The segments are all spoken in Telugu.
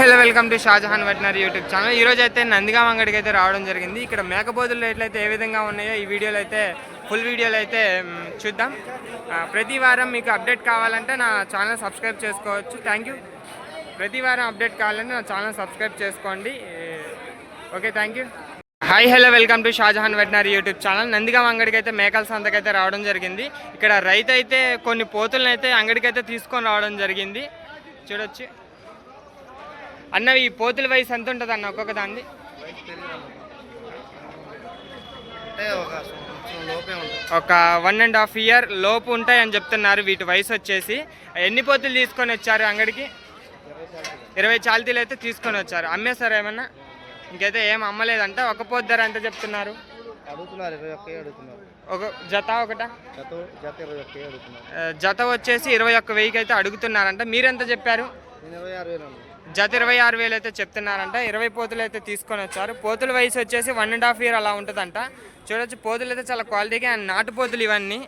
Hello welcome to Shahjahan veterinary YouTube channel ఈ రోజు అయితే నందిగామ అంగడికి అయితే రావడం జరిగింది. ఇక్కడ మేకపోతుల రేట్లు అయితే ఏ విధంగా ఉన్నాయో ఈ వీడియోలో అయితే ఫుల్ వీడియోలు అయితే చూద్దాం. ప్రతి వారం మీకు అప్డేట్ కావాలంటే నా ఛానల్ సబ్స్క్రైబ్ చేసుకోవచ్చు. థ్యాంక్ యూ ప్రతి వారం అప్డేట్ కావాలంటే నా ఛానల్ సబ్స్క్రైబ్ చేసుకోండి. Okay thank you hi hello welcome to Shahjahan veterinary YouTube channel Nandigam అంగడికి అయితే మేకల సంతకి అయితే రావడం జరిగింది. ఇక్కడ రైతు అయితే కొన్ని పోతులను అయితే అంగడికి అయితే తీసుకొని రావడం జరిగింది. చూడొచ్చు. అన్న ఈ పోతుల వయసు ఎంత ఉంటుంది అన్న ఒక్కొక్క దాన్ని? ఒక వన్ అండ్ హాఫ్ ఇయర్ లోపు ఉంటాయని చెప్తున్నారు. వీటి వయసు వచ్చేసి ఎన్ని పోతులు తీసుకొని వచ్చారు అంగడికి? ఇరవై చాల్తీలు అయితే తీసుకొని వచ్చారు. అమ్మేశారు ఏమన్నా? ఇంకైతే ఏం అమ్మలేదంట. ఒక పోతు ధర ఎంత చెప్తున్నారు? ఒక జత ఒకట? జత వచ్చేసి ఇరవై ఒక్క వెయ్యికి అయితే అడుగుతున్నారంట. మీరెంత చెప్పారు? జత ఇరవై ఆరు వేలు అయితే చెప్తున్నారంట. ఇరవై పోతులు అయితే తీసుకొని వచ్చారు. పోతుల వయసు వచ్చేసి వన్ అండ్ హాఫ్ ఇయర్ అలా ఉంటుందంట. చూడొచ్చు పోతులు అయితే చాలా క్వాలిటీగా అండ్ నాటు పోతులు ఇవన్నీ.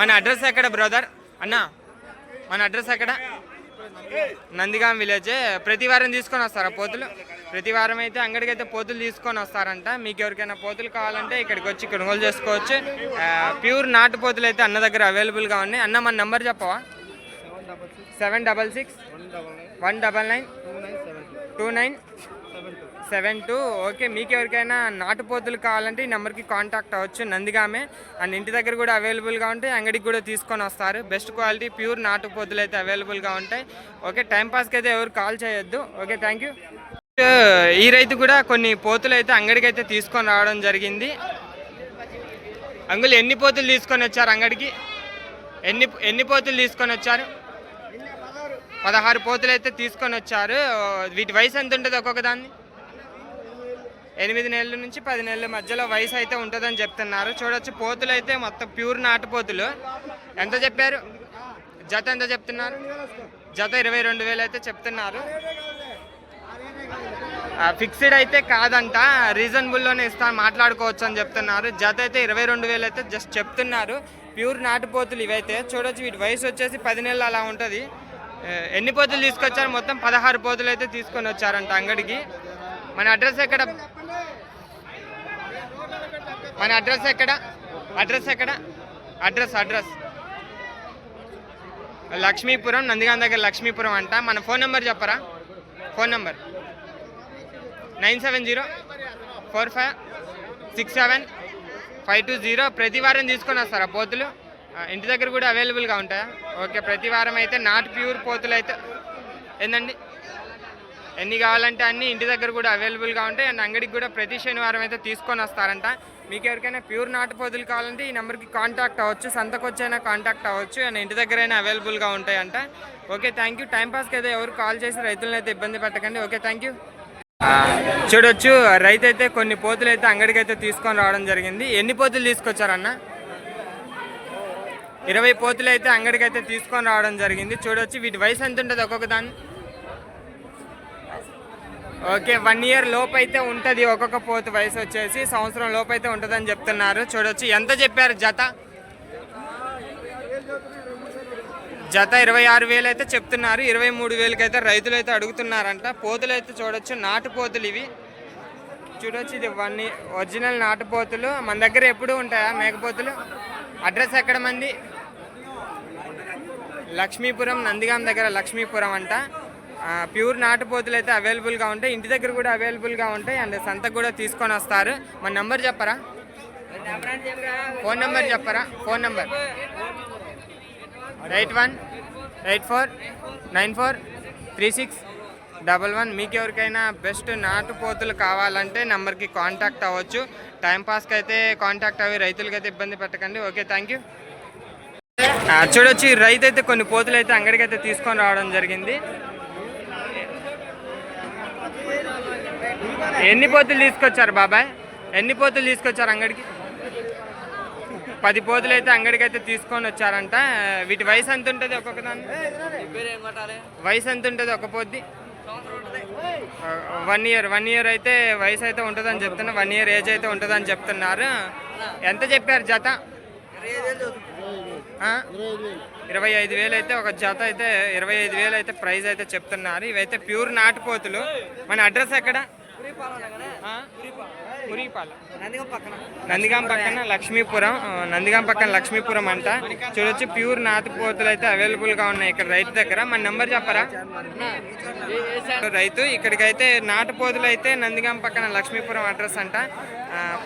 మన అడ్రస్ ఎక్కడ బ్రదర్ అన్న మన అడ్రస్ ఎక్కడ? నందిగాం విలేజ్ ప్రతి వారం తీసుకొని వస్తారా పోతులు? ప్రతి వారం అయితే అంగడికి అయితే పోతులు తీసుకొని వస్తారంట. మీకు ఎవరికైనా పోతులు కావాలంటే ఇక్కడికి వచ్చి కొనుగోలు చేసుకోవచ్చు. ప్యూర్ నాటు పోతులు అయితే అన్న దగ్గర అవైలబుల్గా ఉన్నాయి. అన్న మన నెంబర్ చెప్పవా? Seven double six one double nine two nine seven two. Okay మీకు ఎవరికైనా నాటు పోతులు కావాలంటే ఈ నెంబర్కి కాంటాక్ట్ అవ్వచ్చు. నందిగామే. అండ్ ఇంటి దగ్గర కూడా అవైలబుల్గా ఉంటాయి. అంగడికి కూడా తీసుకొని వస్తారు. బెస్ట్ క్వాలిటీ ప్యూర్ నాటుపోతులు అయితే అవైలబుల్గా ఉంటాయి. ఓకే టైంపాస్కి అయితే ఎవరు కాల్ చేయొద్దు. Okay thank you. ఈ రైతు కూడా కొన్ని పోతులు అయితే అంగడికి అయితే తీసుకొని రావడం జరిగింది. అంగులు ఎన్ని పోతులు తీసుకొని వచ్చారు అంగడికి? ఎన్ని ఎన్ని పోతులు తీసుకొని వచ్చారు? పదహారు పోతులు అయితే తీసుకొని వచ్చారు. వీటి వయసు ఎంత ఉంటుంది ఒక్కొక్క దాన్ని? ఎనిమిది నెలల నుంచి పది నెలల మధ్యలో వయసు అయితే ఉంటుందని చెప్తున్నారు. చూడొచ్చు పోతులు అయితే మొత్తం ప్యూర్ నాటుపోతులు ఎంత చెప్పారు? జత ఎంత చెప్తున్నారు? జత ఇరవై రెండు వేలు అయితే చెప్తున్నారు. ఫిక్స్డ్ అయితే కాదంట రీజనబుల్లోనే ఇస్తాను మాట్లాడుకోవచ్చు అని చెప్తున్నారు. జత అయితే ఇరవై రెండు వేలు అయితే జస్ట్ చెప్తున్నారు. ప్యూర్ నాటుపోతులు ఇవైతే. చూడొచ్చు వీటి వయసు వచ్చేసి పది నెలలు అలా ఉంటుంది. ఎన్ని పోతులు తీసుకొచ్చారు? మొత్తం పదహారు పోతులు అయితే తీసుకొని వచ్చారంట అంగడికి. మన అడ్రస్ ఎక్కడ? మన అడ్రస్ ఎక్కడ? అడ్రస్ ఎక్కడ? Address address. లక్ష్మీపురం నందిగాం దగ్గర లక్ష్మీపురం అంట. మన ఫోన్ నెంబర్ చెప్పరా? Phone number. Nine seven zero four five six seven five two zero. ప్రతి వారం తీసుకొని వస్తారా పోతులు? ఇంటి దగ్గర కూడా అవైలబుల్గా ఉంటాయా ఓకే ప్రతి వారం అయితే నాట్ ప్యూర్ పోతులు అయితే ఏంటండి ఎన్ని కావాలంటే అన్ని ఇంటి దగ్గర కూడా అవైలబుల్గా ఉంటాయి. అండ్ అంగడికి కూడా ప్రతి శనివారం అయితే తీసుకొని వస్తారంట. మీకు ఎవరికైనా ప్యూర్ నాటు పోతులు కావాలంటే ఈ నెంబర్కి కాంటాక్ట్ అవ్వచ్చు. సంతకు వచ్చైనా కాంటాక్ట్ అవ్వచ్చు. అండ్ ఇంటి దగ్గరైనా అవైలబుల్గా ఉంటాయంట. Okay thank you. టైంపాస్కి అయితే ఎవరు కాల్ చేసి రైతులను అయితే ఇబ్బంది పెట్టకండి. Okay thank you. చూడొచ్చు రైతు అయితే కొన్ని పోతులు అయితే అంగడికి అయితే తీసుకొని రావడం జరిగింది. ఎన్ని పోతులు తీసుకొచ్చారన్న? ఇరవై పోతులు అయితే అంగడికి అయితే తీసుకొని రావడం జరిగింది. చూడొచ్చు వీటి వయసు ఎంత ఉంటుంది ఒక్కొక్క దాని? ఓకే వన్ ఇయర్ లోపు అయితే ఉంటుంది ఒక్కొక్క పోతు వయసు వచ్చేసి సంవత్సరం లోపు అయితే ఉంటుందని చెప్తున్నారు. చూడొచ్చు ఎంత చెప్పారు జత? జత ఇరవై ఆరు వేలు అయితే చెప్తున్నారు. ఇరవై మూడు వేలకి అయితే రైతులు అయితే అడుగుతున్నారంట. పోతులు అయితే చూడొచ్చు నాటు పోతులు ఇవి. చూడొచ్చు ఇది వన్ ఒరిజినల్ నాటు పోతులు. మన దగ్గర ఎప్పుడు ఉంటాయా మేకపోతులు అడ్రస్ ఎక్కడ మంది? లక్ష్మీపురం నందిగాం దగ్గర లక్ష్మీపురం అంట. ప్యూర్ నాటుపోతులు అయితే అవైలబుల్గా ఉంటాయి. ఇంటి దగ్గర కూడా అవైలబుల్గా ఉంటాయి. అండ్ సంతకు కూడా తీసుకొని వస్తారు. మన నెంబర్ చెప్పరా? ఫోన్ నెంబర్ చెప్పరా? Phone number. Eight one eight four nine four three six. Double one మీకు ఎవరికైనా బెస్ట్ నాటు పోతులు కావాలంటే నెంబర్కి కాంటాక్ట్ అవ్వచ్చు. టైంపాస్కి అయితే కాంటాక్ట్ అవి రైతులకి అయితే ఇబ్బంది పెట్టకండి. ఓకే థ్యాంక్ యూ చూడొచ్చు రైతు అయితే కొన్ని పోతులు అయితే అంగడికి అయితే తీసుకొని రావడం జరిగింది. ఎన్ని పోతులు తీసుకొచ్చారు బాబాయ్? ఎన్ని పోతులు తీసుకొచ్చారు అంగడికి? పది పోతులు అయితే అంగడికి అయితే తీసుకొని వచ్చారంట. వీటి వయసు ఎంత ఉంటుంది ఒక్కొక్క దాని వయసు ఎంత ఉంటుంది ఒక పొద్ది? వన్ ఇయర్ వన్ ఇయర్ అయితే వయసు అయితే ఉంటుందని చెప్తున్నా వన్ ఇయర్ ఏజ్ అయితే ఉంటుందని చెప్తున్నారు. ఎంత చెప్పారు జత? ఇరవై ఐదు వేలు అయితే ఒక జత అయితే ఇరవై ఐదు వేలు అయితే ప్రైస్ అయితే చెప్తున్నారు. ఇవైతే ప్యూర్ నాటుకోతులు. మన అడ్రస్ ఎక్కడ? నందిగాం పక్కన. లక్ష్మీపురం నందిగాం పక్కన లక్ష్మీపురం అంట. చూడొచ్చు ప్యూర్ నాటుపోతులు అయితే అవైలబుల్గా ఉన్నాయి ఇక్కడ రైతు దగ్గర. మన నెంబర్ చెప్పరా? రైతు ఇక్కడికైతే నాటుపోతులు అయితే నందిగాం పక్కన లక్ష్మీపురం అడ్రస్ అంట.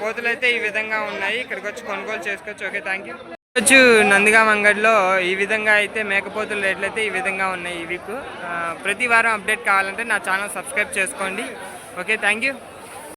పోతులు అయితే ఈ విధంగా ఉన్నాయి. ఇక్కడికి వచ్చి కొనుగోలు చేసుకోవచ్చు. Okay thank you. నందిగాం అంగడిలో ఈ విధంగా అయితే మేకపోతుల రేట్లు అయితే ఈ విధంగా ఉన్నాయి ఈ వీక్. ప్రతి వారం అప్డేట్ కావాలంటే నా ఛానల్ సబ్స్క్రైబ్ చేసుకోండి. Okay thank you